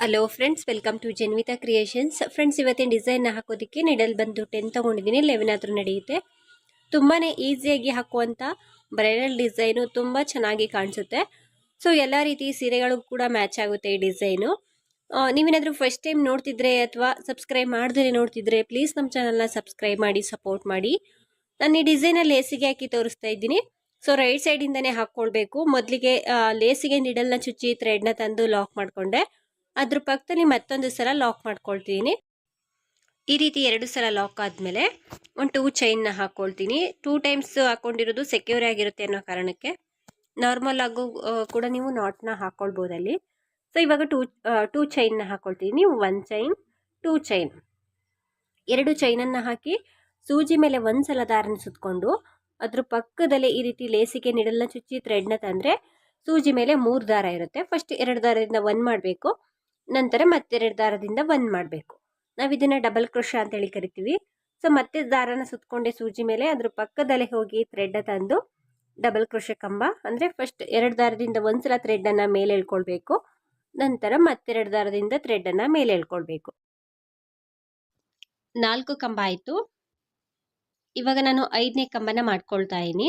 Hello friends welcome to Janvitha creations friends ಇವತ್ತಿನ ಡಿಸೈನ್ನ ಹಾಕೋದಕ್ಕೆ ನೆಡಲ್ ಬಂದು ಟೆನ್ ತೊಗೊಂಡಿದ್ದೀನಿ ಲೆವೆನ್ ಆದರೂ ನಡೆಯುತ್ತೆ. ತುಂಬಾ ಈಸಿಯಾಗಿ ಹಾಕುವಂಥ ಬ್ರೈಡಲ್ ಡಿಸೈನು ತುಂಬ ಚೆನ್ನಾಗಿ ಕಾಣಿಸುತ್ತೆ. ಸೊ ಎಲ್ಲ ರೀತಿ ಸೀರೆಗಳು ಕೂಡ ಮ್ಯಾಚ್ ಆಗುತ್ತೆ ಈ ಡಿಸೈನು ನೀವೇನಾದರೂ ಫಸ್ಟ್ ಟೈಮ್ ನೋಡ್ತಿದ್ರೆ ಅಥವಾ ಸಬ್ಸ್ಕ್ರೈಬ್ ಮಾಡಿದ್ರೆ ನೋಡ್ತಿದ್ರೆ ಪ್ಲೀಸ್ ನಮ್ಮ ಚಾನಲ್ನ ಸಬ್ಸ್ಕ್ರೈಬ್ ಮಾಡಿ ಸಪೋರ್ಟ್ ಮಾಡಿ. ನಾನು ಈ ಡಿಸೈನ ಲೇಸಿಗೆ ಹಾಕಿ ತೋರಿಸ್ತಾ ಇದ್ದೀನಿ. ಸೊ ರೈಟ್ ಸೈಡಿಂದನೇ ಹಾಕ್ಕೊಳ್ಬೇಕು. ಮೊದಲಿಗೆ ಲೇಸಿಗೆ ನಿಡಲ್ನ ಚುಚ್ಚಿ ಥ್ರೆಡ್ನ ತಂದು ಲಾಕ್ ಮಾಡಿಕೊಂಡೆ. ಅದ್ರ ಪಕ್ಕದಲ್ಲಿ ಮತ್ತೊಂದು ಸಲ ಲಾಕ್ ಮಾಡ್ಕೊಳ್ತೀನಿ. ಈ ರೀತಿ ಎರಡು ಸಲ ಲಾಕ್ ಆದಮೇಲೆ ಒಂದು ಟೂ ಚೈನ್ನ ಹಾಕ್ಕೊಳ್ತೀನಿ ಟೂ ಟೈಮ್ಸ್ ಹಾಕ್ಕೊಂಡಿರೋದು ಸೆಕ್ಯೂರ್ ಆಗಿರುತ್ತೆ ಅನ್ನೋ ಕಾರಣಕ್ಕೆ. ನಾರ್ಮಲ್ ಆಗು ಕೂಡ ನೀವು ನಾಟ್ನ ಹಾಕ್ಕೊಳ್ಬೋದು ಅಲ್ಲಿ. ಸೊ ಇವಾಗ ಟೂ ಟೂ ಚೈನ್ನ ಹಾಕ್ಕೊಳ್ತೀನಿ ಒನ್ ಚೈನ್ ಟೂ ಚೈನ್ ಎರಡು ಚೈನನ್ನು ಹಾಕಿ ಸೂಜಿ ಮೇಲೆ ಒಂದು ಸಲ ದಾರನ ಸುತ್ತಕೊಂಡು ಅದ್ರ ಪಕ್ಕದಲ್ಲೇ ಈ ರೀತಿ ಲೇಸಿಗೆ ನಿಡಲ್ನ ಚುಚ್ಚಿ ಥ್ರೆಡ್ನ ತಂದರೆ ಸೂಜಿ ಮೇಲೆ ಮೂರು ದಾರ ಇರುತ್ತೆ. ಫಸ್ಟ್ ಎರಡು ದಾರದಿಂದ ಒಂದು ಮಾಡಬೇಕು. ನಂತರ ಮತ್ತೆರಡು ದಾರದಿಂದ ಒನ್ ಮಾಡಬೇಕು. ನಾವು ಇದನ್ನು ಡಬಲ್ ಕ್ರೋಶ ಅಂತೇಳಿ ಕರಿತೀವಿ. ಸೊ ಮತ್ತೆ ದಾರನ ಸುತ್ತಕೊಂಡೆ ಸೂಜಿ ಮೇಲೆ ಅದ್ರ ಪಕ್ಕದಲ್ಲೇ ಹೋಗಿ ಥ್ರೆಡ್ ತಂದು ಡಬಲ್ ಕ್ರೋಶ ಕಂಬ, ಅಂದರೆ ಫಸ್ಟ್ ಎರಡು ದಾರದಿಂದ ಒಂದ್ಸಲ ಥ್ರೆಡ್ಡನ್ನು ಮೇಲೆ ಎಳ್ಕೊಳ್ಬೇಕು. ನಂತರ ಮತ್ತೆರಡು ದಾರದಿಂದ ಥ್ರೆಡ್ಡನ್ನು ಮೇಲೆ ಎಳ್ಕೊಳ್ಬೇಕು. ನಾಲ್ಕು ಕಂಬ ಆಯಿತು. ಇವಾಗ ನಾನು ಐದನೇ ಕಂಬನ ಮಾಡ್ಕೊಳ್ತಾ ಇದ್ದೀನಿ.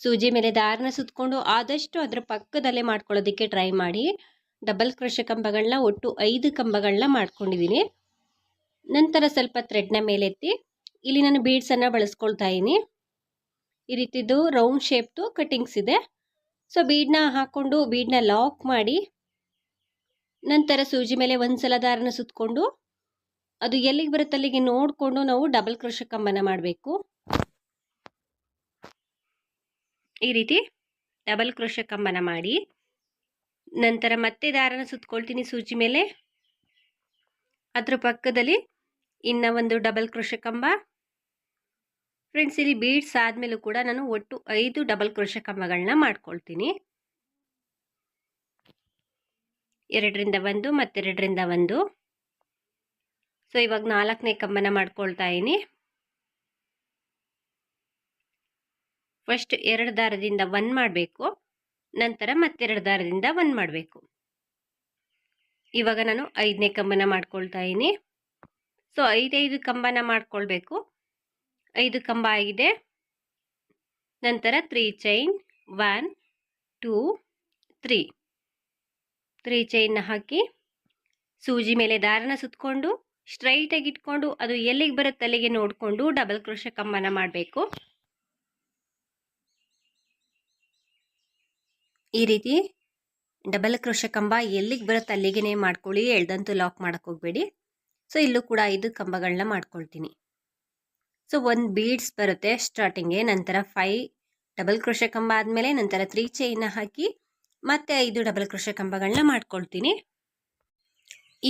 ಸೂಜಿ ಮೇಲೆ ದಾರನ ಸುತ್ತಕೊಂಡು ಆದಷ್ಟು ಅದರ ಪಕ್ಕದಲ್ಲೇ ಮಾಡ್ಕೊಳ್ಳೋದಕ್ಕೆ ಟ್ರೈ ಮಾಡಿ. ಡಬಲ್ ಕ್ರೋಶ ಕಂಬಗಳನ್ನ ಒಟ್ಟು ಐದು ಕಂಬಗಳನ್ನ ಮಾಡ್ಕೊಂಡಿದ್ದೀನಿ ನಂತರ ಸ್ವಲ್ಪ ಥ್ರೆಡ್ನ ಮೇಲೆತ್ತಿ ಇಲ್ಲಿ ನಾನು ಬೀಡ್ಸನ್ನು ಬಳಸ್ಕೊಳ್ತಾ ಇದ್ದೀನಿ ಈ ರೀತಿದು ರೌಂಡ್ ಶೇಪ್ದು ಕಟಿಂಗ್ಸ್ ಇದೆ. ಸೊ ಬೀಡ್ನ ಹಾಕ್ಕೊಂಡು ಬೀಡ್ನ ಲಾಕ್ ಮಾಡಿ ನಂತರ ಸೂಜಿ ಮೇಲೆ ಒಂದ್ಸಲ ದಾರನ ಸುತ್ತಕೊಂಡು ಅದು ಎಲ್ಲಿಗೆ ಬರುತ್ತೆ ಅಲ್ಲಿಗೆ ನೋಡಿಕೊಂಡು ನಾವು ಡಬಲ್ ಕ್ರೋಶ ಕಂಬನ ಮಾಡಬೇಕು. ಈ ರೀತಿ ಡಬಲ್ ಕ್ರೋಶ ಕಂಬನ ಮಾಡಿ ನಂತರ ಮತ್ತೆ ದಾರನ ಸುತ್ಕೊಳ್ತೀನಿ ಸೂಜಿ ಮೇಲೆ. ಅದ್ರ ಪಕ್ಕದಲ್ಲಿ ಇನ್ನ ಒಂದು ಡಬಲ್ ಕ್ರೋಶ ಕಂಬ. ಫ್ರೆಂಡ್ಸ್ ಇಲ್ಲಿ ಬೀಡ್ಸ್ ಆದ್ಮೇಲೂ ಕೂಡ ನಾನು ಒಟ್ಟು ಐದು ಡಬಲ್ ಕ್ರೋಶ ಕಂಬಗಳನ್ನ ಮಾಡ್ಕೊಳ್ತೀನಿ. ಎರಡರಿಂದ ಒಂದು ಮತ್ತೆರಡರಿಂದ ಒಂದು. ಸೊ ಇವಾಗ ನಾಲ್ಕನೇ ಕಂಬನ ಮಾಡ್ಕೊಳ್ತಾ ಇದ್ದೀನಿ. ಫಸ್ಟ್ ಎರಡು ದಾರದಿಂದ ಒನ್ ಮಾಡಬೇಕು. ನಂತರ ಮತ್ತೆರಡು ದಾರದಿಂದ ಒನ್ ಮಾಡಬೇಕು. ಇವಾಗ ನಾನು ಐದನೇ ಕಂಬನ ಮಾಡ್ಕೊಳ್ತಾ ಇದ್ದೀನಿ. ಸೊ ಐದೈದು ಕಂಬನ ಮಾಡ್ಕೊಳ್ಬೇಕು. ಐದು ಕಂಬ ಆಗಿದೆ. ನಂತರ three chain one two three three ಚೈನ್ನ ಹಾಕಿ ಸೂಜಿ ಮೇಲೆ ದಾರನ ಸುತ್ತಕೊಂಡು ಸ್ಟ್ರೈಟಾಗಿ ಇಟ್ಕೊಂಡು, ಅದು ಎಲ್ಲಿಗೆ ಬರುತ್ತೆ ಅಲ್ಲಿಗೆ ನೋಡಿಕೊಂಡು ಡಬಲ್ ಕ್ರೋಶ ಕಂಬನ ಮಾಡಬೇಕು. ಈ ರೀತಿ ಡಬಲ್ ಕ್ರೋಶ ಕಂಬ ಎಲ್ಲಿಗೆ ಬರುತ್ತೆ ಅಲ್ಲಿಗೆ ಮಾಡ್ಕೊಳ್ಳಿ, ಎಳ್ದಂತೂ ಲಾಕ್ ಮಾಡಕ್ಕೆ ಹೋಗಬೇಡಿ. ಸೊ ಇಲ್ಲೂ ಕೂಡ ಐದು ಕಂಬಗಳನ್ನ ಮಾಡ್ಕೊಳ್ತೀನಿ. ಸೊ ಒಂದು ಬೀಡ್ಸ್ ಬರುತ್ತೆ ಸ್ಟಾರ್ಟಿಂಗ್ಗೆ ನಂತರ ಫೈ ಡಬಲ್ ಕ್ರೋಶ ಕಂಬ ಆದಮೇಲೆ ನಂತರ ತ್ರೀ ಚೈನ ಹಾಕಿ ಮತ್ತೆ ಐದು ಡಬಲ್ ಕ್ರೋಶ ಕಂಬಗಳನ್ನ ಮಾಡ್ಕೊಳ್ತೀನಿ.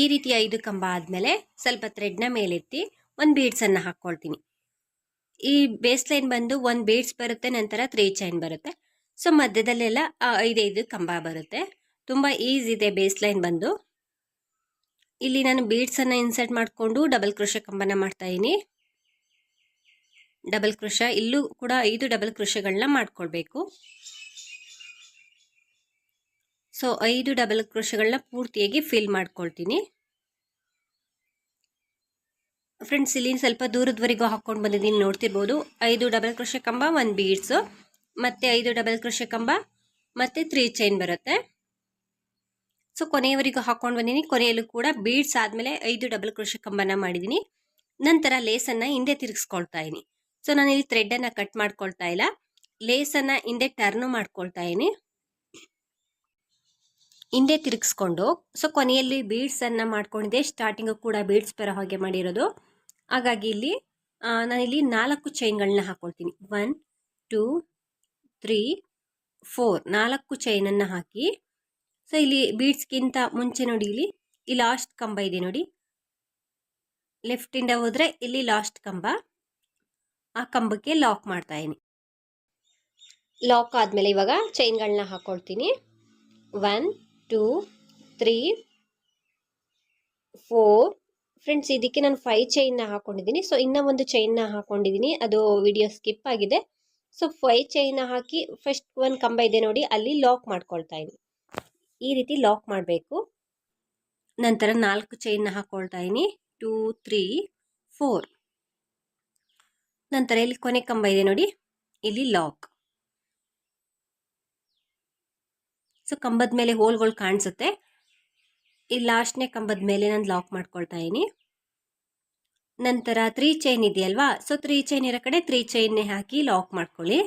ಈ ರೀತಿ ಐದು ಕಂಬ ಆದಮೇಲೆ ಸ್ವಲ್ಪ ಥ್ರೆಡ್ನ ಮೇಲೆತ್ತಿ ಒಂದು ಬೀಡ್ಸನ್ನು ಹಾಕ್ಕೊಳ್ತೀನಿ ಈ ಬೇಸ್ ಲೈನ್ ಬಂದು ಒಂದು ಬೀಡ್ಸ್ ಬರುತ್ತೆ, ನಂತರ ತ್ರೀ ಚೈನ್ ಬರುತ್ತೆ. ಸೊ, ಮಧ್ಯದಲ್ಲೆಲ್ಲ ಐದೈದು ಕಂಬ ಬರುತ್ತೆ. ತುಂಬ ಈಸಿ ಇದೆ ಬೇಸ್ ಲೈನ್ ಬಂದು. ಇಲ್ಲಿ ನಾನು ಬೀಡ್ಸನ್ನು ಇನ್ಸರ್ಟ್ ಮಾಡಿಕೊಂಡು ಡಬಲ್ ಕ್ರೋಶ ಕಂಬನ ಮಾಡ್ತಾ ಇದ್ದೀನಿ. ಡಬಲ್ ಕೃಷ ಇಲ್ಲೂ ಕೂಡ ಐದು ಡಬಲ್ ಕ್ರೋಶಗಳನ್ನ ಮಾಡ್ಕೊಳ್ಬೇಕು. ಸೊ, ಐದು ಡಬಲ್ ಕ್ರೋಶಗಳನ್ನ ಪೂರ್ತಿಯಾಗಿ ಫಿಲ್ ಮಾಡ್ಕೊಳ್ತೀನಿ. ಫ್ರೆಂಡ್ಸ್, ಇಲ್ಲಿ ಸ್ವಲ್ಪ ದೂರದವರೆಗೂ ಹಾಕ್ಕೊಂಡು ಬಂದಿದ್ದೀನಿ, ನೋಡ್ತಿರ್ಬೋದು. ಐದು ಡಬಲ್ ಕ್ರೋಶ ಕಂಬ ಒಂದು ಬೀಡ್ಸು. ಮತ್ತೆ ಐದು ಡಬಲ್ ಕ್ರೋಶೆ ಕಂಬ, ಮತ್ತೆ ತ್ರೀ ಚೈನ್ ಬರುತ್ತೆ. ಸೊ ಕೊನೆಯವರೆಗೂ ಹಾಕೊಂಡು ಬಂದಿನಿ. ಕೊನೆಯಲ್ಲೂ ಕೂಡ ಬೀಡ್ಸ್ ಆದಮೇಲೆ ಐದು ಡಬಲ್ ಕ್ರೋಶೆ ಕಂಬನ ಮಾಡಿದ್ದೀನಿ ನಂತರ ಲೇಸನ್ನು ಹಿಂದೆ ತಿರುಗಿಸ್ಕೊಳ್ತಾ ಇದ್ದೀನಿ. ಸೊ ನಾನು ಇಲ್ಲಿ ಥ್ರೆಡ್ಡನ್ನು ಕಟ್ ಮಾಡ್ಕೊಳ್ತಾ ಇಲ್ಲ. ಲೇಸನ್ನು ಹಿಂದೆ ಟರ್ನು ಮಾಡ್ಕೊಳ್ತಾ ಇದ್ದೀನಿ. ಹಿಂದೆ ತಿರುಗಿಸ್ಕೊಂಡು ಸೊ ಕೊನೆಯಲ್ಲಿ ಬೀಡ್ಸನ್ನು ಮಾಡ್ಕೊಂಡಿದ್ದೆ. ಸ್ಟಾರ್ಟಿಂಗು ಕೂಡ ಬೀಡ್ಸ್ ಬರೋ ಹಾಗೆ ಮಾಡಿರೋದು. ಹಾಗಾಗಿ ಇಲ್ಲಿ ನಾನಿಲ್ಲಿ ನಾಲ್ಕು ಚೈನ್ಗಳನ್ನ ಹಾಕ್ಕೊಳ್ತೀನಿ ಒನ್ ಟೂ ತ್ರೀ ಫೋರ್ ನಾಲ್ಕು ಚೈನನ್ನು ಹಾಕಿ ಸೊ ಇಲ್ಲಿ ಬೀಡ್ಸ್ಗಿಂತ ಮುಂಚೆ ನೋಡಿ, ಇಲ್ಲಿ, ಈ ಲಾಸ್ಟ್ ಕಂಬ ಇದೆ ನೋಡಿ. ಲೆಫ್ಟಿಂದ ಹೋದರೆ ಇಲ್ಲಿ ಲಾಸ್ಟ್ ಕಂಬ. ಆ ಕಂಬಕ್ಕೆ ಲಾಕ್ ಮಾಡ್ತಾ ಇದ್ದೀನಿ. ಲಾಕ್ ಆದಮೇಲೆ ಇವಾಗ ಚೈನ್ಗಳನ್ನ ಹಾಕ್ಕೊಳ್ತೀನಿ one two three four friends ಇದಕ್ಕೆ ನಾನು ಫೈವ್ ಚೈನ್ನ ಹಾಕ್ಕೊಂಡಿದ್ದೀನಿ ಸೊ ಇನ್ನೂ ಒಂದು ಚೈನ್ನ ಹಾಕೊಂಡಿದ್ದೀನಿ. ಅದು ವಿಡಿಯೋ ಸ್ಕಿಪ್ ಆಗಿದೆ. ಸೊ ಫೈ ಚೈನ ಹಾಕಿ ಫಸ್ಟ್ ಒಂದು ಕಂಬ ಇದೆ ನೋಡಿ, ಅಲ್ಲಿ ಲಾಕ್ ಮಾಡ್ಕೊಳ್ತಾ ಇದ್ದೀನಿ ಈ ರೀತಿ ಲಾಕ್ ಮಾಡಬೇಕು. ನಂತರ ನಾಲ್ಕು ಚೈನ್ನ ಹಾಕ್ಕೊಳ್ತಾ ಇದ್ದೀನಿ ಟೂ ತ್ರೀ ಫೋರ್ ನಂತರ ಇಲ್ಲಿ ಕೊನೆ ಕಂಬ ಇದೆ ನೋಡಿ, ಇಲ್ಲಿ ಲಾಕ್ ಸೊ ಕಂಬದ ಮೇಲೆ ಹೋಲ್ಗಳು ಕಾಣಿಸುತ್ತೆ. ಈ ಲಾಸ್ಟ್ನೇ ಕಂಬದ ಮೇಲೆ ನಾನು ಲಾಕ್ ಮಾಡ್ಕೊಳ್ತಾ ಇದ್ದೀನಿ ನಂತರ ತ್ರೀ ಚೈನ್ ಇದೆಯಲ್ವಾ? ಸೊ ತ್ರೀ ಚೈನ್ ಇರೋ ಕಡೆ ತ್ರೀ ಚೈನ್ನೇ ಹಾಕಿ ಲಾಕ್ ಮಾಡ್ಕೊಳ್ಳಿ.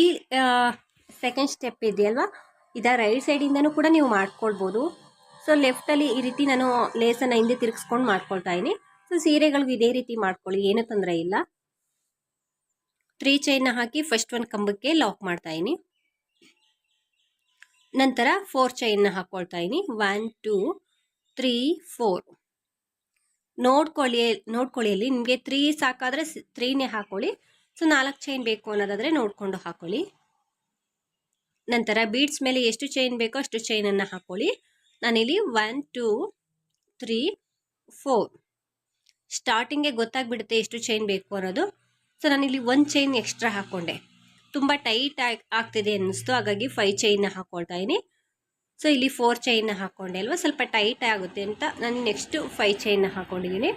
ಈ ಸೆಕೆಂಡ್ ಸ್ಟೆಪ್ ಇದೆಯಲ್ವಾ? ಇದ ರೈಟ್ ಸೈಡಿಂದನೂ ಕೂಡ ನೀವು ಮಾಡ್ಕೊಳ್ಬೋದು. ಸೊ ಲೆಫ್ಟಲ್ಲಿ ಈ ರೀತಿ ನಾನು ಲೇಸನ್ನು ಹಿಂದೆ ತಿರುಗಿಸ್ಕೊಂಡು ಮಾಡ್ಕೊಳ್ತಾ ಇದ್ದೀನಿ. ಸೊ ಸೀರೆಗಳಿಗೂ ಇದೇ ರೀತಿ ಮಾಡ್ಕೊಳ್ಳಿ, ಏನೂ ತೊಂದರೆ ಇಲ್ಲ. ತ್ರೀ ಚೈನ್ನ ಹಾಕಿ ಫಸ್ಟ್ ಒಂದು ಕಂಬಕ್ಕೆ ಲಾಕ್ ಮಾಡ್ತಾ ಇದ್ದೀನಿ. ನಂತರ ಫೋರ್ ಚೈನ್ನ ಹಾಕ್ಕೊಳ್ತಾ ಇದ್ದೀನಿ. ಒನ್ ಟೂ ತ್ರೀ ಫೋರ್ ನೋಡ್ಕೊಳ್ಳಿ ನೋಡ್ಕೊಳ್ಳಿ ಅಲ್ಲಿ ನಿಮಗೆ ತ್ರೀ ಸಾಕಾದರೆ ತ್ರೀನೇ ಹಾಕೊಳ್ಳಿ. ಸೊ ನಾಲ್ಕು ಚೈನ್ ಬೇಕು ಅನ್ನೋದಾದರೆ ನೋಡಿಕೊಂಡು ಹಾಕೊಳ್ಳಿ. ನಂತರ ಬೀಡ್ಸ್ ಮೇಲೆ ಎಷ್ಟು ಚೈನ್ ಬೇಕೋ ಅಷ್ಟು ಚೈನನ್ನು ಹಾಕೊಳ್ಳಿ. ನಾನಿಲ್ಲಿ ಒನ್ ಟೂ ತ್ರೀ ಫೋರ್ ಸ್ಟಾರ್ಟಿಂಗೆ ಗೊತ್ತಾಗ್ಬಿಡುತ್ತೆ ಎಷ್ಟು ಚೈನ್ ಬೇಕು ಅನ್ನೋದು. ಸೊ ನಾನಿಲ್ಲಿ ಒಂದು ಚೈನ್ ಎಕ್ಸ್ಟ್ರಾ ಹಾಕ್ಕೊಂಡೆ ತುಂಬ ಟೈಟ್ ಆಗಿ, ಆಗ್ತಿದೆ ಅನ್ನಿಸ್ತು. ಹಾಗಾಗಿ ಫೈವ್ ಚೈನ್ನ ಹಾಕ್ಕೊಳ್ತಾ ಇದ್ದೀನಿ. ಸೊ ಇಲ್ಲಿ ಫೋರ್ ಚೈನ್ನ ಹಾಕ್ಕೊಂಡೆ ಅಲ್ವಾ? ಸ್ವಲ್ಪ ಟೈಟ್ ಆಗುತ್ತೆ ಅಂತ ನಾನು ನೆಕ್ಸ್ಟು ಫೈವ್ ಚೈನ್ನ ಹಾಕ್ಕೊಂಡಿದ್ದೀನಿ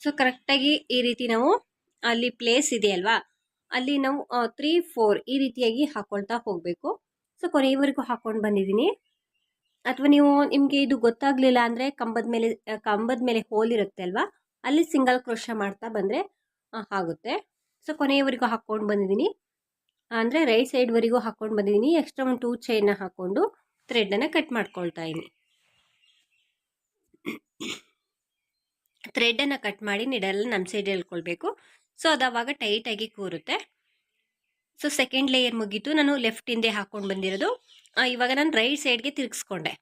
ಸೊ ಕರೆಕ್ಟಾಗಿ ಈ ರೀತಿ ನಾವು ಅಲ್ಲಿ ಪ್ಲೇಸ್ ಇದೆ ಅಲ್ವಾ? ಅಲ್ಲಿ ನಾವು ತ್ರೀ ಫೋರ್ ಈ ರೀತಿಯಾಗಿ ಹಾಕ್ಕೊಳ್ತಾ ಹೋಗಬೇಕು. ಸೊ ಕೊನೆಯವರೆಗೂ ಹಾಕ್ಕೊಂಡು ಬಂದಿದ್ದೀನಿ ಅಥವಾ ನೀವು ನಿಮಗೆ ಇದು ಗೊತ್ತಾಗಲಿಲ್ಲ ಅಂದರೆ ಕಂಬದ ಮೇಲೆ ಕಂಬದ ಮೇಲೆ ಹೋಲ್ ಇರುತ್ತೆ ಅಲ್ವಾ? ಅಲ್ಲಿ ಸಿಂಗಲ್ ಕ್ರೋಶ ಮಾಡ್ತಾ ಬಂದರೆ ಆಗುತ್ತೆ. ಸೊ ಕೊನೆಯವರೆಗೂ ಹಾಕ್ಕೊಂಡು ಬಂದಿದ್ದೀನಿ ಅಂದರೆ ರೈಟ್ ಸೈಡ್ವರೆಗೂ ಹಾಕ್ಕೊಂಡು ಬಂದಿದ್ದೀನಿ ಎಕ್ಸ್ಟ್ರಾ ಒಂದು ಟೂ ಚೈನ್ನ ಹಾಕ್ಕೊಂಡು ಥ್ರೆಡ್ಡನ್ನು ಕಟ್ ಮಾಡ್ಕೊಳ್ತಾ ಇದ್ದೀನಿ ಥ್ರೆಡ್ಡನ್ನು ಕಟ್ ಮಾಡಿ ನಿಡಲ್ಲ ನಮ್ಮ ಸೈಡ್ ಹೇಳ್ಕೊಳ್ಬೇಕು ಸೊ ಅದು ಅವಾಗ ಟೈಟಾಗಿ ಕೂರುತ್ತೆ. ಸೊ ಸೆಕೆಂಡ್ ಲೇಯರ್ ಮುಗೀತು. ನಾನು ಲೆಫ್ಟ್ ಹಿಂದೆ ಹಾಕ್ಕೊಂಡು ಬಂದಿರೋದು. ಇವಾಗ ನಾನು ರೈಟ್ ಸೈಡ್ಗೆ ತಿರುಗಿಸ್ಕೊಂಡೆ.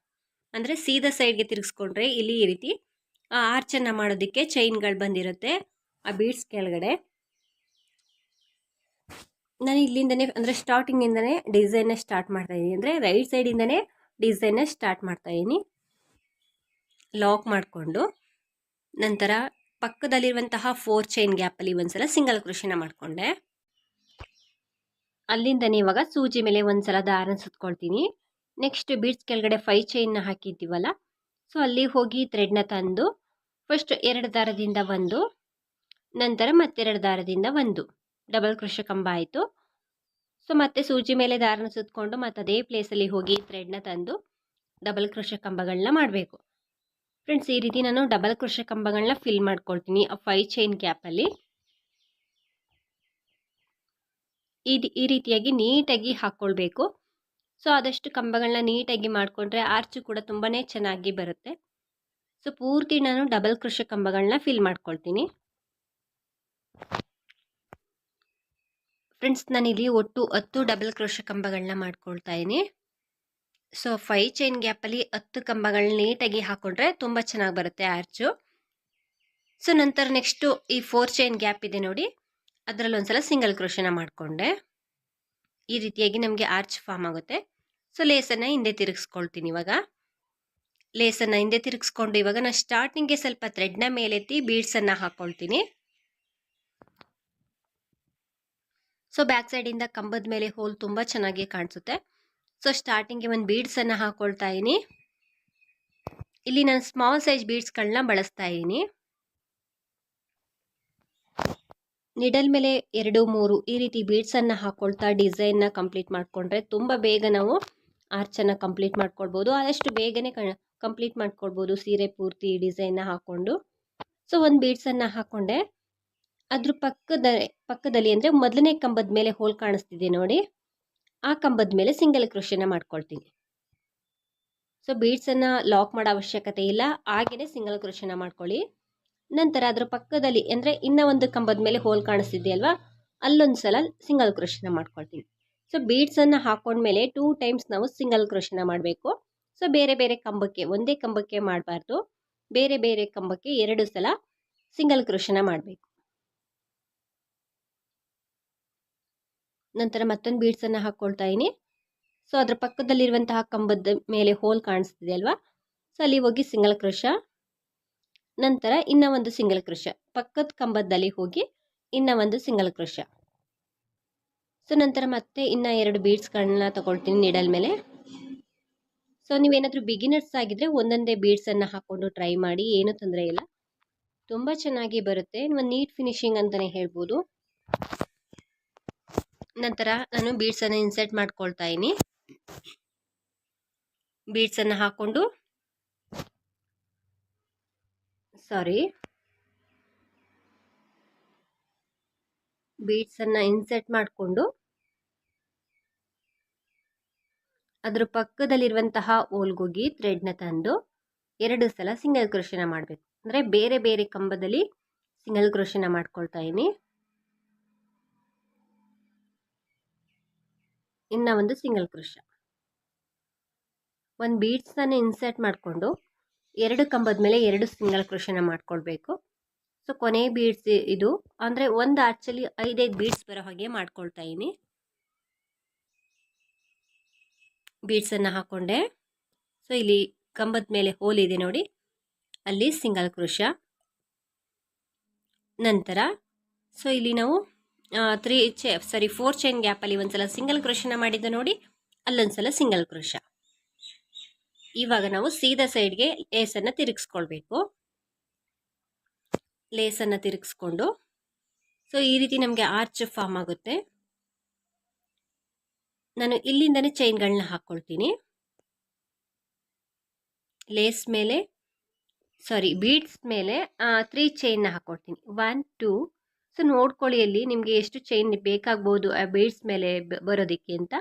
ಅಂದರೆ ಸೀದಾ ಸೈಡ್ಗೆ ತಿರುಗಿಸ್ಕೊಂಡ್ರೆ ಇಲ್ಲಿ ಈ ರೀತಿ ಆರ್ಚನ್ನು ಮಾಡೋದಕ್ಕೆ ಚೈನ್ಗಳು ಬಂದಿರುತ್ತೆ. ಆ ಬೀಡ್ಸ್ ಕೆಳಗಡೆ. ನಾನು ಇಲ್ಲಿಂದನೇ, ಅಂದರೆ ಸ್ಟಾರ್ಟಿಂಗಿಂದನೇ ಡಿಸೈನ್ನ ಸ್ಟಾರ್ಟ್ ಮಾಡ್ತಾ ಇದ್ದೀನಿ ಅಂದರೆ ರೈಟ್ ಸೈಡಿಂದನೇ ಡಿಸೈನ್ನ ಸ್ಟಾರ್ಟ್ ಮಾಡ್ತಾ ಇದ್ದೀನಿ ಲಾಕ್ ಮಾಡಿಕೊಂಡು, ನಂತರ ಪಕ್ಕದಲ್ಲಿರುವಂತಹ ಫೋರ್ ಚೈನ್ ಗ್ಯಾಪಲ್ಲಿ ಒಂದ್ಸಲ ಸಿಂಗಲ್ ಕೃಷಿನ ಮಾಡಿಕೊಂಡೆ. ಅಲ್ಲಿಂದನೇ ಇವಾಗ ಸೂಜಿ ಮೇಲೆ ಒಂದ್ಸಲ ದಾರನ ಸುತ್ಕೊಳ್ತೀನಿ. ನೆಕ್ಸ್ಟ್ ಬೀಡ್ಸ್ ಕೆಳಗಡೆ ಫೈ ಚೈನ್ನ ಹಾಕಿದ್ದೀವಲ್ಲ ಸೊ ಅಲ್ಲಿ ಹೋಗಿ ಥ್ರೆಡ್ನ ತಂದು ಫಸ್ಟ್ ಎರಡು ದಾರದಿಂದ ಒಂದು, ನಂತರ ಮತ್ತೆರಡು ದಾರದಿಂದ ಒಂದು. ಡಬಲ್ ಕೃಷಿ ಕಂಬ ಆಯಿತು. ಸೊ ಮತ್ತೆ ಸೂಜಿ ಮೇಲೆ ದಾರನ ಸುತ್ತಕೊಂಡು ಮತ್ತು ಅದೇ ಪ್ಲೇಸಲ್ಲಿ ಹೋಗಿ ಥ್ರೆಡ್ನ ತಂದು ಡಬಲ್ ಕೃಷಿ ಕಂಬಗಳನ್ನ ಮಾಡಬೇಕು. ಫ್ರೆಂಡ್ಸ್ ಈ ರೀತಿ ನಾನು ಡಬಲ್ ಕೃಷಿ ಕಂಬಗಳನ್ನ ಫಿಲ್ ಮಾಡ್ಕೊಳ್ತೀನಿ ಆ ಫೈ ಚೈನ್ ಕ್ಯಾಪಲ್ಲಿ ಇದು ಈ ರೀತಿಯಾಗಿ ನೀಟಾಗಿ ಹಾಕ್ಕೊಳ್ಬೇಕು ಸೊ ಆದಷ್ಟು ಕಂಬಗಳನ್ನ ನೀಟಾಗಿ ಮಾಡಿಕೊಂಡ್ರೆ ಆರ್ಚು ಕೂಡ ತುಂಬಾ ಚೆನ್ನಾಗಿ ಬರುತ್ತೆ. ಸೊ ಪೂರ್ತಿ ನಾನು ಡಬಲ್ ಕೃಷಿ ಕಂಬಗಳನ್ನ ಫಿಲ್ ಮಾಡ್ಕೊಳ್ತೀನಿ. ಫ್ರೆಂಡ್ಸ್ ನಾನಿಲ್ಲಿ ಒಟ್ಟು ಹತ್ತು ಡಬಲ್ ಕ್ರೋಶ ಕಂಬಗಳನ್ನ ಮಾಡ್ಕೊಳ್ತಾ ಇದ್ದೀನಿ. ಸೊ ಫೈ ಚೈನ್ ಗ್ಯಾಪಲ್ಲಿ ಹತ್ತು ಕಂಬಗಳನ್ನ ನೀಟಾಗಿ ಹಾಕೊಂಡ್ರೆ ತುಂಬ ಚೆನ್ನಾಗಿ ಬರುತ್ತೆ ಆರ್ಚು ಸೊ ನಂತರ ನೆಕ್ಸ್ಟು ಈ ಫೋರ್ ಚೈನ್ ಗ್ಯಾಪ್ ಇದೆ ನೋಡಿ. ಅದರಲ್ಲಿ ಒಂದ್ಸಲ ಸಿಂಗಲ್ ಕ್ರೋಶನ ಮಾಡಿಕೊಂಡೆ. ಈ ರೀತಿಯಾಗಿ ನಮಗೆ ಆರ್ಚ್ ಫಾರ್ಮ್ ಆಗುತ್ತೆ. ಸೊ ಲೇಸನ್ನು ಹಿಂದೆ ತಿರುಗಿಸ್ಕೊಳ್ತೀನಿ ಇವಾಗ. ಲೇಸನ್ನು ಹಿಂದೆ ತಿರುಗಿಸ್ಕೊಂಡು ಇವಾಗ ನಾನು ಸ್ಟಾರ್ಟಿಂಗ್ಗೆ ಸ್ವಲ್ಪ ಥ್ರೆಡ್ನ ಮೇಲೆತ್ತಿ ಬೀಡ್ಸನ್ನು ಹಾಕ್ಕೊಳ್ತೀನಿ ಸೊ ಬ್ಯಾಕ್ ಸೈಡಿಂದ ಕಂಬದ ಮೇಲೆ ಹೋಲ್ ತುಂಬ ಚೆನ್ನಾಗಿ ಕಾಣಿಸುತ್ತೆ. ಸೊ ಸ್ಟಾರ್ಟಿಂಗ್ಗೆ ಒಂದು ಬೀಡ್ಸನ್ನು ಹಾಕ್ಕೊಳ್ತಾ ಇದ್ದೀನಿ. ಇಲ್ಲಿ ನಾನು ಸ್ಮಾಲ್ ಸೈಜ್ ಬೀಡ್ಸ್ಗಳನ್ನ ಬಳಸ್ತಾ ಇದ್ದೀನಿ. ನಿಡಲ್ ಮೇಲೆ ಎರಡು, ಮೂರು ಈ ರೀತಿ ಬೀಡ್ಸನ್ನು ಹಾಕ್ಕೊಳ್ತಾ ಡಿಸೈನ್ನ ಕಂಪ್ಲೀಟ್ ಮಾಡಿಕೊಂಡ್ರೆ ತುಂಬ ಬೇಗ ನಾವು ಆರ್ಚನ್ನು ಕಂಪ್ಲೀಟ್ ಮಾಡ್ಕೊಳ್ಬೋದು. ಆದಷ್ಟು ಬೇಗನೆ ಕಂಪ್ಲೀಟ್ ಮಾಡ್ಕೊಳ್ಬೋದು ಸೀರೆ ಪೂರ್ತಿ ಡಿಸೈನ್ನ ಹಾಕ್ಕೊಂಡು ಸೊ ಒಂದು ಬೀಡ್ಸನ್ನು ಹಾಕ್ಕೊಂಡೆ ಅದ್ರ ಪಕ್ಕದ, ಪಕ್ಕದಲ್ಲಿ ಅಂದರೆ ಮೊದಲನೇ ಕಂಬದ ಮೇಲೆ ಹೋಲ್ ಕಾಣಿಸ್ತಿದೆ ನೋಡಿ. ಆ ಕಂಬದ ಮೇಲೆ ಸಿಂಗಲ್ ಕ್ರೋಶನ ಮಾಡ್ಕೊಳ್ತೀನಿ. ಸೊ ಬೀಡ್ಸನ್ನು ಲಾಕ್ ಮಾಡೋ ಅವಶ್ಯಕತೆ ಇಲ್ಲ. ಹಾಗೆಯೇ ಸಿಂಗಲ್ ಕ್ರೋಶನ ಮಾಡ್ಕೊಳ್ಳಿ. ನಂತರ ಅದರ ಪಕ್ಕದಲ್ಲಿ ಅಂದರೆ ಇನ್ನೂ ಒಂದು ಕಂಬದ ಮೇಲೆ ಹೋಲ್ ಕಾಣಿಸ್ತಿದೆಯಲ್ವಾ ಅಲ್ಲೊಂದು ಸಲ ಸಿಂಗಲ್ ಕ್ರೋಶನ ಮಾಡ್ಕೊಳ್ತೀನಿ. ಸೊ ಬೀಡ್ಸನ್ನು ಹಾಕೊಂಡ್ಮೇಲೆ ಟೂ ಟೈಮ್ಸ್ ನಾವು ಸಿಂಗಲ್ ಕ್ರೋಶನ ಮಾಡಬೇಕು. ಸೊ ಬೇರೆ ಬೇರೆ ಕಂಬಕ್ಕೆ, ಒಂದೇ ಕಂಬಕ್ಕೆ ಮಾಡಬಾರ್ದು. ಬೇರೆ ಬೇರೆ ಕಂಬಕ್ಕೆ ಎರಡು ಸಲ ಸಿಂಗಲ್ ಕ್ರೋಶನ ಮಾಡಬೇಕು. ನಂತರ ಮತ್ತೊಂದು ಬೀಡ್ಸನ್ನು ಹಾಕ್ಕೊಳ್ತಾ ಇದ್ದೀನಿ ಸೊ ಅದರ ಪಕ್ಕದಲ್ಲಿರುವಂತಹ ಕಂಬದ ಮೇಲೆ ಹೋಲ್ ಕಾಣಿಸ್ತಿದೆ ಅಲ್ವಾ? ಸೊ ಅಲ್ಲಿ ಹೋಗಿ ಸಿಂಗಲ್ ಕ್ರೋಶ ನಂತರ ಇನ್ನ ಒಂದು ಸಿಂಗಲ್ ಕ್ರೋಶ ಪಕ್ಕದ ಕಂಬದಲ್ಲಿ ಹೋಗಿ ಇನ್ನ ಒಂದು ಸಿಂಗಲ್ ಕ್ರೋಶ ಸೊ ನಂತರ ಮತ್ತೆ ಇನ್ನ ಎರಡು ಬೀಡ್ಸ್ಗಳನ್ನ ತಗೊಳ್ತೀನಿ ನೀಡಲ್ ಮೇಲೆ. ಸೊ ನೀವೇನಾದರೂ ಬಿಗಿನರ್ಸ್ ಆಗಿದ್ರೆ ಒಂದೊಂದೇ ಬೀಡ್ಸನ್ನು ಹಾಕ್ಕೊಂಡು ಟ್ರೈ ಮಾಡಿ, ಏನೂ ತೊಂದರೆ ಇಲ್ಲ. ತುಂಬ ಚೆನ್ನಾಗಿ ಬರುತ್ತೆ. ಒಂದು ನೀಟ್ ಫಿನಿಶಿಂಗ್ ಅಂತಲೇ ಹೇಳ್ಬೋದು. ನಂತರ ನಾನು ಬೀಡ್ಸನ್ನು ಇನ್ಸರ್ಟ್ ಮಾಡ್ಕೊಳ್ತಾ ಇದ್ದೀನಿ ಬೀಡ್ಸನ್ನು ಹಾಕ್ಕೊಂಡು ಸಾರಿ ಬೀಡ್ಸನ್ನು ಇನ್ಸರ್ಟ್ ಮಾಡಿಕೊಂಡು, ಅದರ ಪಕ್ಕದಲ್ಲಿರುವಂತಹ ಓಲ್ಗೋಗಿ ಥ್ರೆಡ್ನ ತಂದು ಎರಡು ಸಲ ಸಿಂಗಲ್ ಕ್ರೋಶನ ಮಾಡಬೇಕು. ಅಂದರೆ ಬೇರೆ ಬೇರೆ ಕಂಬದಲ್ಲಿ ಸಿಂಗಲ್ ಕ್ರೋಶನ ಮಾಡ್ಕೊಳ್ತಾ ಇದ್ದೀನಿ ಇನ್ನು ಒಂದು ಸಿಂಗಲ್ ಕ್ರೋಶ ಒಂದು ಬೀಡ್ಸನ್ನು ಇನ್ಸರ್ಟ್ ಮಾಡಿಕೊಂಡು ಎರಡು ಕಂಬದ ಮೇಲೆ ಎರಡು ಸಿಂಗಲ್ ಕ್ರೋಶನ ಮಾಡ್ಕೊಳ್ಬೇಕು. ಸೊ ಕೊನೆ ಬೀಡ್ಸ್ ಇದು. ಅಂದರೆ ಒಂದು ಆ್ಯಕ್ಚುಲಿ ಐದೈದು ಬೀಡ್ಸ್ ಬರೋ ಹಾಗೆ ಮಾಡ್ಕೊಳ್ತಾ ಇದ್ದೀನಿ. ಬೀಡ್ಸನ್ನು ಹಾಕ್ಕೊಂಡೆ ಸೊ ಇಲ್ಲಿ ಕಂಬದ ಮೇಲೆ ಹೋಲ್ ಇದೆ ನೋಡಿ. ಅಲ್ಲಿ ಸಿಂಗಲ್ ಕ್ರೋಶ ನಂತರ ಸೊ ಇಲ್ಲಿ ನಾವು ತ್ರೀ ಚೆ ಸಾರಿ ಫೋರ್ ಚೈನ್ ಗ್ಯಾಪಲ್ಲಿ ಒಂದ್ಸಲ ಸಿಂಗಲ್ ಕ್ರೋಶನ ಮಾಡಿದ್ದು ನೋಡಿ, ಅಲ್ಲೊಂದ್ಸಲ ಸಿಂಗಲ್ ಕ್ರೋಶ ಇವಾಗ ನಾವು ಸೀದಾ ಸೈಡ್ಗೆ ಲೇಸನ್ನು ತಿರುಗಿಸ್ಕೊಳ್ಬೇಕು. ಲೇಸನ್ನು ತಿರುಗಿಸ್ಕೊಂಡು ಸೊ ಈ ರೀತಿ ನಮಗೆ ಆರ್ಚ್ ಫಾರ್ಮ್ ಆಗುತ್ತೆ. ನಾನು ಇಲ್ಲಿಂದನೇ ಚೈನ್ಗಳನ್ನ ಹಾಕ್ಕೊಳ್ತೀನಿ ಲೇಸ್ ಮೇಲೆ ಸಾರಿ ಬೀಡ್ಸ್ ಮೇಲೆ ತ್ರೀ ಚೈನ್ನ ಹಾಕ್ಕೊಳ್ತೀನಿ ಒನ್ ಟೂ ಸೊ ನೋಡ್ಕೊಳ್ಳಿ ಅಲ್ಲಿ ನಿಮಗೆ ಎಷ್ಟು ಚೈನ್ ಬೇಕಾಗ್ಬೋದು, ಆ ಬೀಡ್ಸ್ ಮೇಲೆ ಬರೋದಕ್ಕೆ ಅಂತ.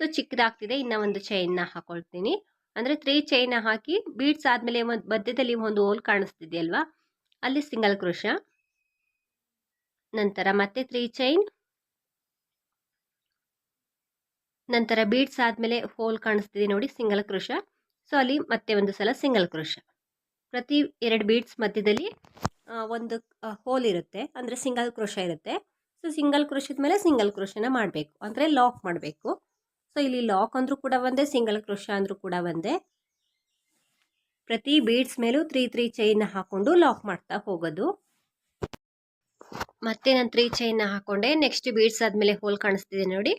ಸೊ ಚಿಕ್ಕದಾಗ್ತಿದೆ, ಇನ್ನು ಒಂದು ಚೈನ್ನ ಹಾಕೊಳ್ತೀನಿ. ಅಂದರೆ ತ್ರೀ ಚೈನ್ನ ಹಾಕಿ ಬೀಡ್ಸ್ ಆದಮೇಲೆ ಒಂದು ಮಧ್ಯದಲ್ಲಿ ಒಂದು ಹೋಲ್ ಕಾಣಿಸ್ತಿದೆ ಅಲ್ವಾ ಅಲ್ಲಿ ಸಿಂಗಲ್ ಕ್ರೋಶ ನಂತರ ಮತ್ತೆ ತ್ರೀ ಚೈನ್ ನಂತರ ಬೀಡ್ಸ್ ಆದಮೇಲೆ ಹೋಲ್ ಕಾಣಿಸ್ತಿದೆ ನೋಡಿ ಸಿಂಗಲ್ ಕ್ರೋಶ ಸೊ ಅಲ್ಲಿ ಮತ್ತೆ ಒಂದು ಸಲ ಸಿಂಗಲ್ ಕ್ರೋಶ ಪ್ರತಿ ಎರಡು ಬೀಡ್ಸ್ ಮಧ್ಯದಲ್ಲಿ ಒಂದು ಹೋಲ್ ಇರುತ್ತೆ. ಅಂದರೆ ಸಿಂಗಲ್ ಕ್ರೋಶ ಇರುತ್ತೆ. ಸೊ ಸಿಂಗಲ್ ಕ್ರೋಶದ ಮೇಲೆ ಸಿಂಗಲ್ ಕ್ರೋಶನ ಮಾಡಬೇಕು. ಅಂದರೆ ಲಾಕ್ ಮಾಡಬೇಕು. ಸೊ ಇಲ್ಲಿ ಲಾಕ್ ಅಂದರೂ ಕೂಡ ಒಂದೇ ಸಿಂಗಲ್ ಕ್ರೋಶ ಅಂದರೂ ಕೂಡ ಒಂದೇ. ಪ್ರತಿ ಬೀಡ್ಸ್ ಮೇಲೂ ತ್ರೀ ತ್ರೀ ಚೈನ್ನ ಹಾಕ್ಕೊಂಡು ಲಾಕ್ ಮಾಡ್ತಾ ಹೋಗೋದು. ಮತ್ತೆ ನಾನು ತ್ರೀ ಚೈನ್ನ ಹಾಕೊಂಡೆ. ನೆಕ್ಸ್ಟ್ ಬೀಡ್ಸ್ ಆದಮೇಲೆ ಹೋಲ್ ಕಾಣಿಸ್ತಿದೆ ನೋಡಿ.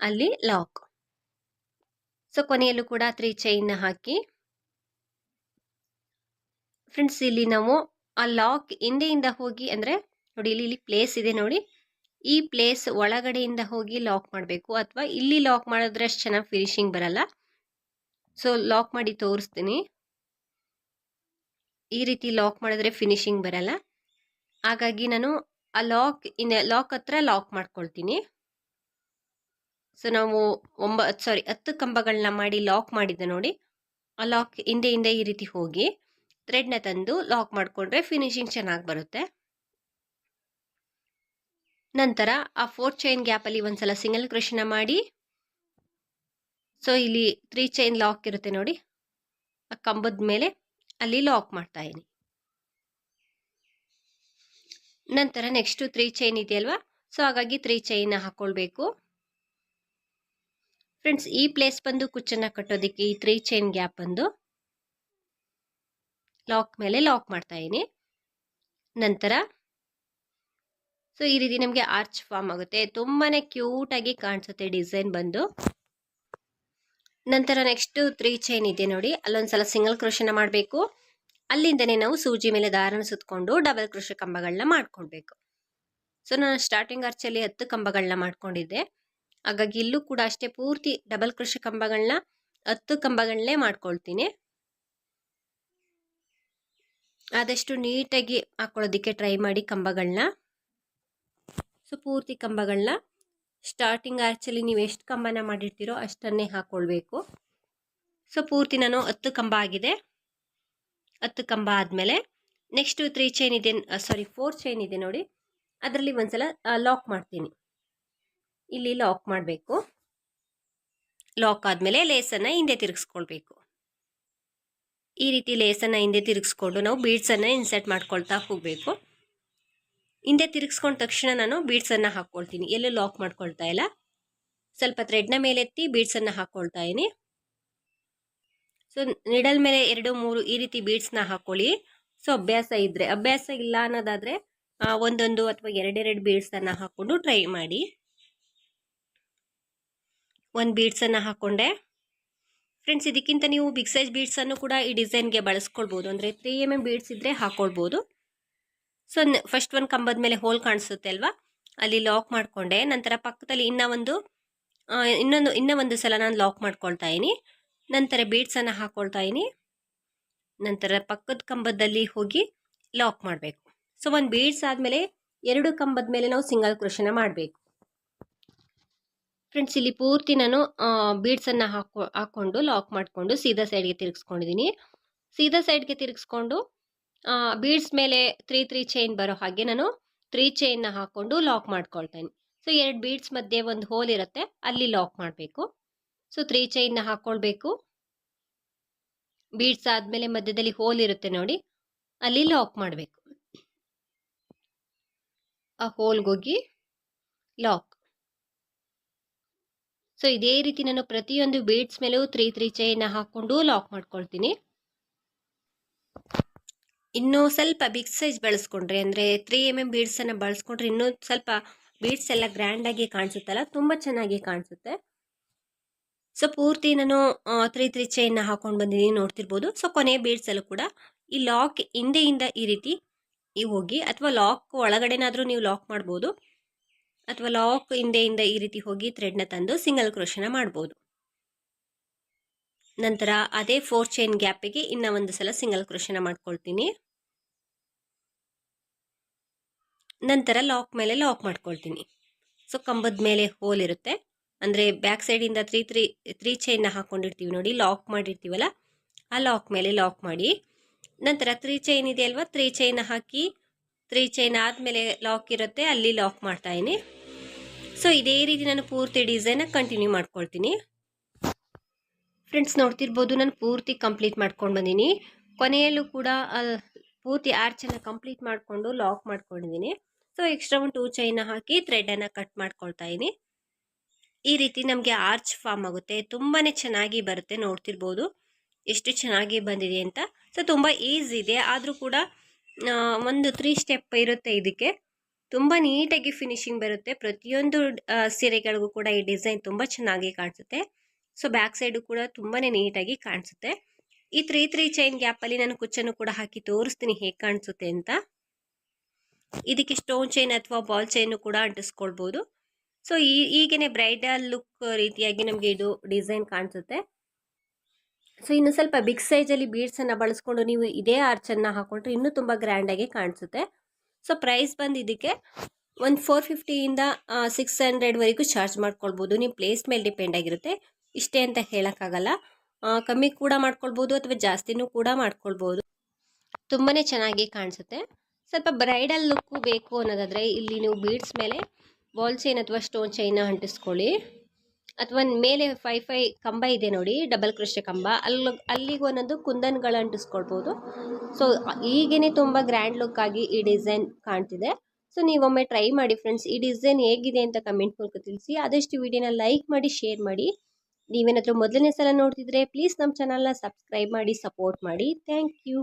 ಅಲ್ಲಿ ಲಾಕ್ ಸೊ ಕೊನೆಯಲ್ಲೂ ಕೂಡ ತ್ರೀ ಚೈನ್ನ ಹಾಕಿ. ಫ್ರೆಂಡ್ಸ್ ಇಲ್ಲಿ ನಾವು ಆ ಲಾಕ್ ಹಿಂದೆಯಿಂದ ಹೋಗಿ ಅಂದರೆ ನೋಡಿ ಇಲ್ಲಿ ಇಲ್ಲಿ ಪ್ಲೇಸ್ ಇದೆ ನೋಡಿ. ಈ ಪ್ಲೇಸ್ ಒಳಗಡೆಯಿಂದ ಹೋಗಿ ಲಾಕ್ ಮಾಡಬೇಕು ಅಥವಾ ಇಲ್ಲಿ ಲಾಕ್ ಮಾಡಿದ್ರೆ ಅಷ್ಟು ಚೆನ್ನಾಗಿ ಫಿನಿಶಿಂಗ್ ಬರಲ್ಲ. ಸೊ ಲಾಕ್ ಮಾಡಿ ತೋರಿಸ್ತೀನಿ. ಈ ರೀತಿ ಲಾಕ್ ಮಾಡಿದ್ರೆ ಫಿನಿಶಿಂಗ್ ಬರಲ್ಲ. ಹಾಗಾಗಿ ನಾನು ಆ ಲಾಕ್ ಇನ್ ಲಾಕ್ ಹತ್ರ ಲಾಕ್ ಮಾಡ್ಕೊಳ್ತೀನಿ. ಸೊ ನಾವು ಒಂಬ ಸಾರಿ ಹತ್ತು ಕಂಬಗಳನ್ನ ಮಾಡಿ ಲಾಕ್ ಮಾಡಿದ್ದೆ ನೋಡಿ. ಆ ಲಾಕ್ ಹಿಂದೆ ಹಿಂದೆ ಈ ರೀತಿ ಹೋಗಿ. ಥ್ರೆಡ್ನ ತಂದು ಲಾಕ್ ಮಾಡಿಕೊಂಡ್ರೆ ಫಿನಿಶಿಂಗ್ ಚೆನ್ನಾಗಿ ಬರುತ್ತೆ. ನಂತರ ಆ ಫೋರ್ ಚೈನ್ ಗ್ಯಾಪಲ್ಲಿ ಒಂದ್ಸಲ ಸಿಂಗಲ್ ಕ್ರಷನ ಮಾಡಿ. ಸೊ ಇಲ್ಲಿ ತ್ರೀ ಚೈನ್ ಲಾಕ್ ಇರುತ್ತೆ ನೋಡಿ. ಆ ಕಂಬದ ಮೇಲೆ ಅಲ್ಲಿ ಲಾಕ್ ಮಾಡ್ತಾ ಇದ್ದೀನಿ. ನಂತರ ನೆಕ್ಸ್ಟು ತ್ರೀ ಚೈನ್ ಇದೆಯಲ್ವಾ? ಸೊ ಹಾಗಾಗಿ ತ್ರೀ ಚೈನ್ ಹಾಕ್ಕೊಳ್ಬೇಕು ಫ್ರೆಂಡ್ಸ್ ಈ ಪ್ಲೇಸ್ ಬಂದು ಕುಚ್ಚನ್ನು ಕಟ್ಟೋದಕ್ಕೆ ಈ ತ್ರೀ ಚೈನ್ ಗ್ಯಾಪ್ ಬಂದು ಲಾಕ್ ಮೇಲೆ ಲಾಕ್ ಮಾಡ್ತಾ ಇದೀನಿ. ನಂತರ ಸೊ ಈ ರೀತಿ ನಮಗೆ ಆರ್ಚ್ ಫಾರ್ಮ್ ಆಗುತ್ತೆ. ತುಂಬಾ ಕ್ಯೂಟಾಗಿ ಕಾಣಿಸುತ್ತೆ ಡಿಸೈನ್ ಬಂದು. ನಂತರ ನೆಕ್ಸ್ಟ್ ತ್ರೀ ಚೈನ್ ಇದೆ ನೋಡಿ. ಅಲ್ಲೊಂದ್ಸಲ ಸಿಂಗಲ್ ಕ್ರೋಶನ ಮಾಡಬೇಕು. ಅಲ್ಲಿಂದನೇ ನಾವು ಸೂಜಿ ಮೇಲೆ ದಾರನ ಸುತ್ತಕೊಂಡು ಡಬಲ್ ಕೃಷಿ ಕಂಬಗಳನ್ನ ಮಾಡ್ಕೊಳ್ಬೇಕು ಸೊ ನಾನು ಸ್ಟಾರ್ಟಿಂಗ್ ಆರ್ಚಲ್ಲಿ ಹತ್ತು ಕಂಬಗಳನ್ನ ಮಾಡ್ಕೊಂಡಿದ್ದೆ. ಹಾಗಾಗಿ ಇಲ್ಲೂ ಕೂಡ ಅಷ್ಟೇ ಪೂರ್ತಿ ಡಬಲ್ ಕೃಷಿ ಕಂಬಗಳನ್ನ ಹತ್ತು ಕಂಬಗಳನ್ನೇ ಮಾಡ್ಕೊಳ್ತೀನಿ. ಆದಷ್ಟು ನೀಟಾಗಿ ಹಾಕೊಳ್ಳೋದಕ್ಕೆ ಟ್ರೈ ಮಾಡಿ ಕಂಬಗಳನ್ನ ಸೊ, ಪೂರ್ತಿ ಕಂಬಗಳನ್ನ ಸ್ಟಾರ್ಟಿಂಗ್ ಆ್ಯಕ್ಚುಲಿ ನೀವು ಎಷ್ಟು ಕಂಬನ ಮಾಡಿರ್ತೀರೋ ಅಷ್ಟನ್ನೇ ಹಾಕ್ಕೊಳ್ಬೇಕು ಸೊ, ಪೂರ್ತಿ ನಾನು ಹತ್ತು ಕಂಬ ಆಗಿದೆ. ಹತ್ತು ಕಂಬ ಆದಮೇಲೆ ನೆಕ್ಸ್ಟು ತ್ರೀ ಚೈನ್ ಇದೆ ಸಾರಿ ಫೋರ್ ಚೈನ್ ಇದೆ ನೋಡಿ. ಅದರಲ್ಲಿ ಒಂದ್ಸಲ ಲಾಕ್ ಮಾಡ್ತೀನಿ. ಇಲ್ಲಿ ಲಾಕ್ ಮಾಡಬೇಕು. ಲಾಕ್ ಆದಮೇಲೆ ಲೇಸನ್ನು ಹಿಂದೆ ತಿರುಗಿಸ್ಕೊಳ್ಬೇಕು. ಈ ರೀತಿ ಲೇಸನ್ನು ಹಿಂದೆ ತಿರುಗಿಸ್ಕೊಂಡು ನಾವು ಬೀಡ್ಸನ್ನು ಇನ್ಸರ್ಟ್ ಮಾಡ್ಕೊಳ್ತಾ ಹೋಗಬೇಕು. ಹಿಂದೆ ತಿರುಗಿಸ್ಕೊಂಡ ತಕ್ಷಣ ನಾನು ಬೀಡ್ಸನ್ನು ಹಾಕ್ಕೊಳ್ತೀನಿ ಎಲ್ಲೂ ಲಾಕ್ ಮಾಡ್ಕೊಳ್ತಾ ಇಲ್ಲ. ಸ್ವಲ್ಪ ಥ್ರೆಡ್ನ ಮೇಲೆ ಎತ್ತಿ ಬೀಡ್ಸನ್ನು ಹಾಕ್ಕೊಳ್ತಾ ಇದ್ದೀನಿ ಸೊ ನಿಡಲ್ ಮೇಲೆ ಎರಡು, ಮೂರು ಈ ರೀತಿ ಬೀಡ್ಸ್ನ ಹಾಕ್ಕೊಳ್ಳಿ ಸೊ ಅಭ್ಯಾಸ ಇದ್ದರೆ ಅಭ್ಯಾಸ ಇಲ್ಲ ಅನ್ನೋದಾದರೆ ಒಂದೊಂದು ಅಥವಾ ಎರಡೆರಡು ಬೀಡ್ಸನ್ನು ಹಾಕ್ಕೊಂಡು ಟ್ರೈ ಮಾಡಿ. ಒಂದು ಬೀಡ್ಸನ್ನು ಹಾಕ್ಕೊಂಡೆ ಫ್ರೆಂಡ್ಸ್ ಇದಕ್ಕಿಂತ ನೀವು ಬಿಗ್ ಸೈಜ್ ಬೀಡ್ಸನ್ನು ಕೂಡ ಈ ಡಿಸೈನ್ಗೆ ಬಳಸ್ಕೊಳ್ಬೋದು. ಅಂದರೆ ತ್ರೀ ಎಂ ಎಂ ಬೀಡ್ಸ್ ಇದ್ದರೆ ಹಾಕ್ಕೊಳ್ಬೋದು ಸೊ ಫಸ್ಟ್ ಒಂದು ಕಂಬದ ಮೇಲೆ ಹೋಲ್ ಕಾಣಿಸುತ್ತೆ ಅಲ್ವಾ? ಅಲ್ಲಿ ಲಾಕ್ ಮಾಡಿಕೊಂಡೆ. ನಂತರ ಪಕ್ಕದಲ್ಲಿ ಇನ್ನೂ ಒಂದು ಇನ್ನೊಂದು, ಇನ್ನೂ ಒಂದು ಸಲ ನಾನು ಲಾಕ್ ಮಾಡ್ಕೊಳ್ತಾ ಇದ್ದೀನಿ ನಂತರ ಬೀಡ್ಸನ್ನು ಹಾಕ್ಕೊಳ್ತಾ ಇದ್ದೀನಿ ನಂತರ ಪಕ್ಕದ ಕಂಬದಲ್ಲಿ ಹೋಗಿ ಲಾಕ್ ಮಾಡಬೇಕು. ಸೊ ಒಂದು ಬೀಡ್ಸ್ ಆದಮೇಲೆ ಎರಡು ಕಂಬದ ಮೇಲೆ ನಾವು ಸಿಂಗಲ್ ಕ್ರೋಶನ ಮಾಡಬೇಕು. ಫ್ರೆಂಡ್ಸ್ ಇಲ್ಲಿ ಪೂರ್ತಿ ನಾನು ಬೀಡ್ಸನ್ನು ಹಾಕೊ ಹಾಕ್ಕೊಂಡು ಲಾಕ್ ಮಾಡಿಕೊಂಡು ಸೀದಾ ಸೈಡ್ಗೆ ತಿರುಗಿಸ್ಕೊಂಡಿದ್ದೀನಿ ಸೀದಾ ಸೈಡ್ಗೆ ತಿರುಗಿಸ್ಕೊಂಡು ಬೀಡ್ಸ್ ಮೇಲೆ ತ್ರೀ ತ್ರೀ ಚೈನ್ ಬರೋ ಹಾಗೆ ನಾನು ತ್ರೀ ಚೈನ್ನ ಹಾಕ್ಕೊಂಡು ಲಾಕ್ ಮಾಡ್ಕೊಳ್ತೇನೆ. ಸೊ ಎರಡು ಬೀಡ್ಸ್ ಮಧ್ಯೆ ಒಂದು ಹೋಲ್ ಇರುತ್ತೆ, ಅಲ್ಲಿ ಲಾಕ್ ಮಾಡಬೇಕು. ಸೊ ತ್ರೀ ಚೈನ್ನ ಹಾಕ್ಕೊಳ್ಬೇಕು ಬೀಡ್ಸ್ ಆದಮೇಲೆ ಮಧ್ಯದಲ್ಲಿ ಹೋಲ್ ಇರುತ್ತೆ ನೋಡಿ, ಅಲ್ಲಿ ಲಾಕ್ ಮಾಡಬೇಕು. ಆ ಹೋಲ್ಗೋಗಿ ಲಾಕ್ ಸೊ ಇದೇ ರೀತಿ ನಾನು ಪ್ರತಿಯೊಂದು ಬೀಡ್ಸ್ ಮೇಲೂ ತ್ರೀ ತ್ರೀ ಚೈನ್ ಹಾಕ್ಕೊಂಡು ಲಾಕ್ ಮಾಡ್ಕೊಳ್ತೀನಿ. ಇನ್ನೂ ಸ್ವಲ್ಪ ಬಿಗ್ ಸೈಜ್ ಬಳಸ್ಕೊಂಡ್ರೆ, ಅಂದರೆ ತ್ರೀ ಎಂ ಎಂ ಬೀಡ್ಸನ್ನು ಬಳಸ್ಕೊಂಡ್ರೆ ಇನ್ನೂ ಸ್ವಲ್ಪ ಬೀಡ್ಸ್ ಎಲ್ಲ ಗ್ರ್ಯಾಂಡಾಗಿ ಕಾಣಿಸುತ್ತಲ್ಲ, ತುಂಬ ಚೆನ್ನಾಗಿ ಕಾಣಿಸುತ್ತೆ. ಸೊ ಪೂರ್ತಿ ನಾನು ತ್ರೀ ತ್ರೀ ಚೈನ್ನ ಹಾಕೊಂಡು ಬಂದಿದ್ದೀನಿ, ನೋಡ್ತಿರ್ಬೋದು. ಸೊ ಕೊನೆ ಬೀಡ್ಸಲ್ಲೂ ಕೂಡ ಈ ಲಾಕ್ ಹಿಂದೆಯಿಂದ ಈ ರೀತಿ ಈ ಹೋಗಿ, ಅಥವಾ ಲಾಕ್ ಒಳಗಡೆನಾದರೂ ನೀವು ಲಾಕ್ ಮಾಡ್ಬೋದು. ಅಥವಾ ಲಾಕ್ ಹಿಂದೆಯಿಂದ ಈ ರೀತಿ ಹೋಗಿ ಥ್ರೆಡ್ನ ತಂದು ಸಿಂಗಲ್ ಕ್ರೋಶನ ಮಾಡ್ಬೋದು. ನಂತರ ಅದೇ ಫೋರ್ ಚೈನ್ ಗ್ಯಾಪಿಗೆ ಇನ್ನ ಒಂದು ಸಲ ಸಿಂಗಲ್ ಕ್ರೋಶನ ಮಾಡ್ಕೊಳ್ತೀನಿ. ನಂತರ ಲಾಕ್ ಮೇಲೆ ಲಾಕ್ ಮಾಡ್ಕೊಳ್ತೀನಿ. ಸೊ ಕಂಬದ ಮೇಲೆ ಹೋಲ್ ಇರುತ್ತೆ. ಅಂದರೆ ಬ್ಯಾಕ್ ಸೈಡಿಂದ ತ್ರೀ ತ್ರೀ ತ್ರೀ ಚೈನ್ನ ಹಾಕ್ಕೊಂಡಿರ್ತೀವಿ ನೋಡಿ ಲಾಕ್ ಮಾಡಿರ್ತೀವಲ್ಲ, ಆ ಲಾಕ್ ಮೇಲೆ ಲಾಕ್ ಮಾಡಿ. ನಂತರ ತ್ರೀ ಚೈನ್ ಇದೆ ತ್ರೀ ಚೈನ್ ಹಾಕಿ ತ್ರೀ ಚೈನ್ ಆದಮೇಲೆ ಲಾಕ್ ಇರುತ್ತೆ, ಅಲ್ಲಿ ಲಾಕ್ ಮಾಡ್ತಾ ಇದೀನಿ ಸೊ ಇದೇ ರೀತಿ ನಾನು ಪೂರ್ತಿ ಡಿಸೈನ ಕಂಟಿನ್ಯೂ ಮಾಡ್ಕೊಳ್ತೀನಿ. ಫ್ರೆಂಡ್ಸ್ ನೋಡ್ತಿರ್ಬೋದು, ನಾನು ಪೂರ್ತಿ ಕಂಪ್ಲೀಟ್ ಮಾಡ್ಕೊಂಡು ಬಂದೀನಿ. ಕೊನೆಯಲ್ಲೂ ಕೂಡ ಪೂರ್ತಿ ಆರ್ಚನ್ನು ಕಂಪ್ಲೀಟ್ ಮಾಡಿಕೊಂಡು ಲಾಕ್ ಮಾಡ್ಕೊಂಡಿದ್ದೀನಿ ಸೊ ಎಕ್ಸ್ಟ್ರಾ ಒಂದು ಟೂ ಚೈನ ಹಾಕಿ ಥ್ರೆಡನ್ನು ಕಟ್ ಮಾಡ್ಕೊಳ್ತಾ ಇದ್ದೀನಿ ಈ ರೀತಿ ನಮಗೆ ಆರ್ಚ್ ಫಾರ್ಮ್ ಆಗುತ್ತೆ. ತುಂಬಾ ಚೆನ್ನಾಗಿ ಬರುತ್ತೆ, ನೋಡ್ತಿರ್ಬೋದು. ಎಷ್ಟು ಚೆನ್ನಾಗಿ ಬಂದಿದೆ ಅಂತ. ಸೊ ತುಂಬ ಈಸಿ ಇದೆ. ಆದರೂ ಕೂಡ ಒಂದು ತ್ರೀ ಸ್ಟೆಪ್ ಇರುತ್ತೆ ಇದಕ್ಕೆ. ತುಂಬ ನೀಟಾಗಿ ಫಿನಿಶಿಂಗ್ ಬರುತ್ತೆ. ಪ್ರತಿಯೊಂದು ಸೀರೆಗಳಿಗೂ ಕೂಡ ಈ ಡಿಸೈನ್ ತುಂಬ ಚೆನ್ನಾಗಿ ಕಾಣಿಸುತ್ತೆ. ಸೊ ಬ್ಯಾಕ್ ಸೈಡು ಕೂಡ ತುಂಬಾ ನೀಟಾಗಿ ಕಾಣಿಸುತ್ತೆ. ಈ ತ್ರೀ ತ್ರೀ ಚೈನ್ ಗ್ಯಾಪಲ್ಲಿ ನಾನು ಕುಚ್ಚನ್ನು ಕೂಡ ಹಾಕಿ ತೋರಿಸ್ತೀನಿ ಹೇಗೆ ಕಾಣಿಸುತ್ತೆ ಅಂತ. ಇದಕ್ಕೆ ಸ್ಟೋನ್ ಚೈನ್ ಅಥವಾ ಬಾಲ್ ಚೈನು ಕೂಡ ಅಂಟಿಸ್ಕೊಳ್ಬೋದು. ಸೊ ಈ, ಈಗೇನೆ ಬ್ರೈಡಲ್ ಲುಕ್ ರೀತಿಯಾಗಿ ನಮಗೆ ಇದು ಡಿಸೈನ್ ಕಾಣಿಸುತ್ತೆ. ಸೊ ಇನ್ನು ಸ್ವಲ್ಪ ಬಿಗ್ ಸೈಜಲ್ಲಿ ಬೀಡ್ಸನ್ನು ಬಳಸ್ಕೊಂಡು ನೀವು ಇದೇ ಆರ್ಚನ್ನು ಹಾಕೊಂಡ್ರೆ ಇನ್ನೂ ತುಂಬ ಗ್ರ್ಯಾಂಡಾಗಿ ಕಾಣಿಸುತ್ತೆ. ಸೊ ಪ್ರೈಸ್ ಬಂದು ಇದಕ್ಕೆ ಒಂದು ಫೋರ್ ಫಿಫ್ಟಿಯಿಂದ ಸಿಕ್ಸ್ ಹಂಡ್ರೆಡ್ವರೆಗೂ ಚಾರ್ಜ್ ಮಾಡ್ಕೊಳ್ಬೋದು. ನಿಮ್ಮ ಪ್ಲೇಸ್ ಮೇಲೆ ಡಿಪೆಂಡ್ ಆಗಿರುತ್ತೆ. ಇಷ್ಟೇ ಅಂತ ಹೇಳೋಕ್ಕಾಗಲ್ಲ. ಕಮ್ಮಿ ಕೂಡ ಮಾಡ್ಕೊಳ್ಬೋದು ಅಥವಾ ಜಾಸ್ತಿನೂ ಕೂಡ ಮಾಡ್ಕೊಳ್ಬೋದು. ತುಂಬಾ ಚೆನ್ನಾಗಿ ಕಾಣಿಸುತ್ತೆ. ಸ್ವಲ್ಪ ಬ್ರೈಡಲ್ ಲುಕ್ಕು ಬೇಕು ಅನ್ನೋದಾದರೆ ಇಲ್ಲಿ ನೀವು ಬೀಡ್ಸ್ ಮೇಲೆ ಬಾಲ್ ಚೈನ್ ಅಥವಾ ಸ್ಟೋನ್ ಚೈನ ಅಂಟಿಸ್ಕೊಳ್ಳಿ. ಅಥವಾ ಮೇಲೆ ಫೈ ಫೈ ಕಂಬ ಇದೆ ನೋಡಿ, ಡಬಲ್ ಕ್ರೋಶೆ ಕಂಬ. ಅಲ್ಲಿ ಅಲ್ಲಿಗೆ ಒಂದೊಂದು ಕುಂದನ್ಗಳು ಅಂಟಿಸ್ಕೊಳ್ಬೋದು ಸೊ ಈಗೇನೆ ತುಂಬ ಗ್ರ್ಯಾಂಡ್ ಲುಕ್ ಆಗಿ ಈ ಡಿಸೈನ್ ಕಾಣ್ತಿದೆ. ಸೊ ನೀವೊಮ್ಮೆ ಟ್ರೈ ಮಾಡಿ ಫ್ರೆಂಡ್ಸ್ ಈ ಡಿಸೈನ್ ಹೇಗಿದೆ ಅಂತ ಕಮೆಂಟ್ ಮೂಲಕ ತಿಳಿಸಿ. ಆದಷ್ಟು ವಿಡಿಯೋನ ಲೈಕ್ ಮಾಡಿ ಶೇರ್ ಮಾಡಿ. ನೀವೇನಾದರೂ ಮೊದಲನೇ ಸಲ ನೋಡ್ತಿದ್ರೆ ಪ್ಲೀಸ್ ನಮ್ಮ ಚಾನಲ್ನ ಸಬ್ಸ್ಕ್ರೈಬ್ ಮಾಡಿ ಸಪೋರ್ಟ್ ಮಾಡಿ. Thank you